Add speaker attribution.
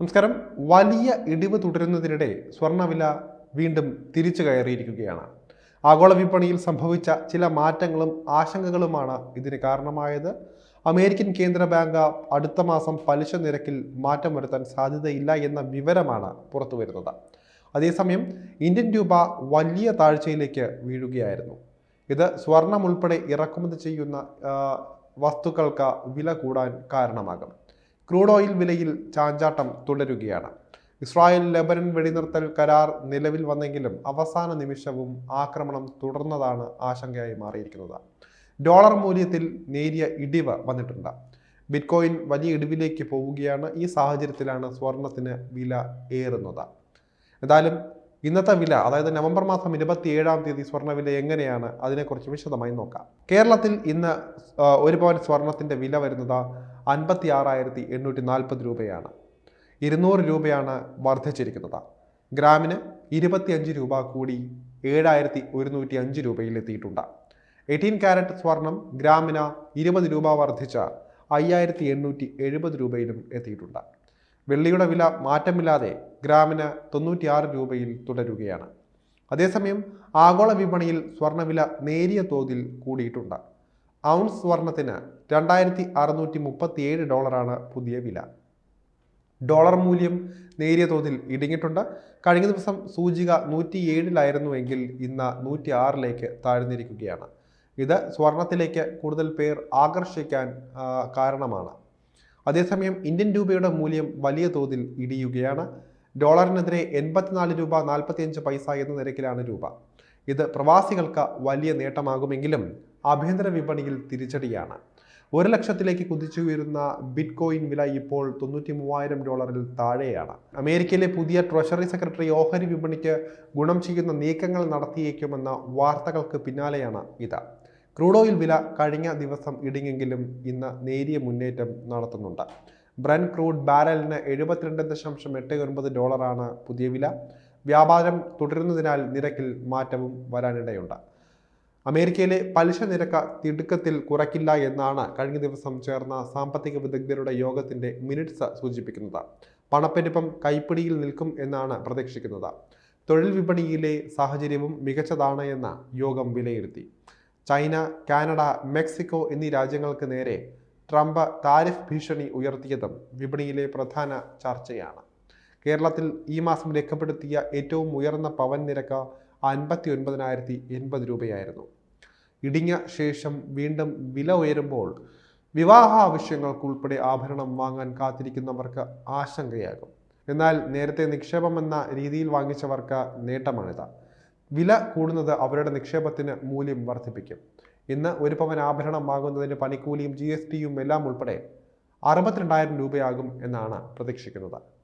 Speaker 1: നമസ്കാരം. വലിയ ഇടിവ് തുടരുന്നതിനിടെ സ്വർണവില വീണ്ടും തിരിച്ചു കയറിയിരിക്കുകയാണ്. ആഗോള വിപണിയിൽ സംഭവിച്ച ചില മാറ്റങ്ങളും ആശങ്കകളുമാണ് ഇതിന് കാരണമായത്. അമേരിക്കൻ കേന്ദ്ര ബാങ്ക് അടുത്ത മാസം പലിശ നിരക്കിൽ മാറ്റം വരുത്താൻ സാധ്യതയില്ല എന്ന വിവരമാണ് പുറത്തു വരുന്നത് അതേസമയം ഇന്ത്യൻ രൂപ വലിയ താഴ്ചയിലേക്ക് വീഴുകയായിരുന്നു. ഇത് സ്വർണം ഉൾപ്പെടെ ഇറക്കുമതി ചെയ്യുന്ന വസ്തുക്കൾക്ക് വില കൂടാൻ കാരണമാകും. ക്രൂഡ് ഓയിൽ വിലയിൽ ചാഞ്ചാട്ടം തുടരുകയാണ്. ഇസ്രായേൽ ലെബനൻ വെടിനിർത്തൽ കരാർ നിലവിൽ വന്നെങ്കിലും അവസാന നിമിഷവും ആക്രമണം തുടർന്നതാണ് ആശങ്കയായി മാറിയിരിക്കുന്നത്. ഡോളർ മൂല്യത്തിൽ നേരിയ ഇടിവ് വന്നിട്ടുണ്ട്. ബിറ്റ്കോയിൻ വലിയ ഇടിവിലേക്ക് പോവുകയാണ്. ഈ സാഹചര്യത്തിലാണ് സ്വർണത്തിന് വില ഏറുന്നത്. എന്തായാലും ഇന്നത്തെ വില അതായത് നവംബർ മാസം ഇരുപത്തി ഏഴാം തീയതി സ്വർണവില എങ്ങനെയാണ്? അതിനെക്കുറിച്ച് വിശദമായി നോക്കാം. കേരളത്തിൽ ഇന്ന് ഒരു പവൻ സ്വർണത്തിന്റെ വില വരുന്നത് അൻപത്തി ആറായിരത്തി എണ്ണൂറ്റി നാൽപ്പത് രൂപയാണ്. ഇരുന്നൂറ് രൂപയാണ് വർദ്ധിച്ചിരിക്കുന്നത്. ഗ്രാമിന് ഇരുപത്തിയഞ്ച് രൂപ കൂടി ഏഴായിരത്തി ഒരുന്നൂറ്റി അഞ്ച് രൂപയിൽ എത്തിയിട്ടുണ്ട് എയ്റ്റീൻ കാരറ്റ് സ്വർണം ഗ്രാമിന് ഇരുപത് രൂപ വർദ്ധിച്ച അയ്യായിരത്തി എണ്ണൂറ്റി എഴുപത് രൂപയിലും എത്തിയിട്ടുണ്ട്. വെള്ളിയുടെ വില മാറ്റമില്ലാതെ ഗ്രാമിന് തൊണ്ണൂറ്റിയാറ് രൂപയിൽ തുടരുകയാണ്. അതേസമയം ആഗോള വിപണിയിൽ സ്വർണവില നേരിയ തോതിൽ കൂടിയിട്ടുണ്ട്. ഔൺസ് സ്വർണത്തിന് രണ്ടായിരത്തി അറുന്നൂറ്റി മുപ്പത്തിയേഴ് ഡോളറാണ് പുതിയ വില. ഡോളർ മൂല്യം നേരിയ തോതിൽ ഇടിഞ്ഞിട്ടുണ്ട് കഴിഞ്ഞ ദിവസം സൂചിക നൂറ്റി ഏഴിലായിരുന്നുവെങ്കിൽ ഇന്ന് നൂറ്റി ആറിലേക്ക് താഴ്ന്നിരിക്കുകയാണ്. ഇത് സ്വർണത്തിലേക്ക് കൂടുതൽ പേർ ആകർഷിക്കാൻ കാരണമാണ്. അതേസമയം ഇന്ത്യൻ രൂപയുടെ മൂല്യം വലിയ തോതിൽ ഇടിയുകയാണ്. ഡോളറിനെതിരെ എൺപത്തിനാല് രൂപ നാൽപ്പത്തിയഞ്ച് പൈസ എന്ന നിരക്കിലാണ് രൂപ. ഇത് പ്രവാസികൾക്ക് വലിയ നേട്ടമാകുമെങ്കിലും ആഭ്യന്തര വിപണിയിൽ തിരിച്ചടിയാണ്. ഒരു ലക്ഷത്തിലേക്ക് കുതിച്ചുയരുന്ന ബിറ്റ് കോയിൻ വില ഇപ്പോൾ തൊണ്ണൂറ്റി മൂവായിരം ഡോളറിൽ താഴെയാണ്. അമേരിക്കയിലെ പുതിയ ട്രഷറി സെക്രട്ടറി ഓഹരി വിപണിക്ക് ഗുണം ചെയ്യുന്ന നീക്കങ്ങൾ നടത്തിയേക്കുമെന്ന വാർത്തകൾക്ക് പിന്നാലെയാണ് ഇത്. ക്രൂഡ് ഓയിൽ വില കഴിഞ്ഞ ദിവസം ഇടിഞ്ഞെങ്കിലും ഇന്ന് നേരിയ മുന്നേറ്റം നടത്തുന്നുണ്ട്. ബ്രൻ ക്രൂഡ് ബാരലിന് എഴുപത്തിരണ്ട് ദശാംശം എട്ട് ഒൻപത് ഡോളറാണ് പുതിയ വില. വ്യാപാരം തുടരുന്നതിനാൽ നിരക്കിൽ മാറ്റവും വരാനിടയുണ്ട്. അമേരിക്കയിലെ പലിശ നിരക്ക് തിടുക്കത്തിൽ കുറയ്ക്കില്ല എന്നാണ് കഴിഞ്ഞ ദിവസം ചേർന്ന സാമ്പത്തിക വിദഗ്ധരുടെ യോഗത്തിന്റെ മിനിറ്റ്സ് സൂചിപ്പിക്കുന്നത്. പണപ്പെരുപ്പം കൈപ്പിടിയിൽ നിൽക്കും എന്നാണ് പ്രതീക്ഷിക്കുന്നത്. തൊഴിൽ വിപണിയിലെ സാഹചര്യവും മികച്ചതാണ് എന്ന് യോഗം വിലയിരുത്തി. ചൈന കാനഡ മെക്സിക്കോ എന്നീ രാജ്യങ്ങൾക്ക് നേരെ ട്രംപ് താരിഫ് ഭീഷണി ഉയർത്തിയതും വിപണിയിലെ പ്രധാന ചർച്ചയാണ്. കേരളത്തിൽ ഈ മാസം രേഖപ്പെടുത്തിയ ഏറ്റവും ഉയർന്ന പവൻ നിരക്ക് അൻപത്തി ഒൻപതിനായിരത്തി എൺപത് രൂപയായിരുന്നു. ഇടിഞ്ഞ ശേഷം വീണ്ടും വില ഉയരുമ്പോൾ വിവാഹ ആവശ്യങ്ങൾക്കുൾപ്പെടെ ആഭരണം വാങ്ങാൻ കാത്തിരിക്കുന്നവർക്ക് ആശങ്കയാകും. എന്നാൽ നേരത്തെ നിക്ഷേപം എന്ന രീതിയിൽ വാങ്ങിച്ചവർക്ക് നേട്ടമാണിത്. വില കൂടുന്നത് അവരുടെ നിക്ഷേപത്തിന് മൂല്യം വർദ്ധിപ്പിക്കും. ഇന്ന് ഒരു പവൻ ആഭരണം വാങ്ങുന്നതിന് പണിക്കൂലിയും ജി എസ് ടിയും എല്ലാം ഉൾപ്പെടെ അറുപത്തിരണ്ടായിരം രൂപയാകും എന്നാണ് പ്രതീക്ഷിക്കുന്നത്.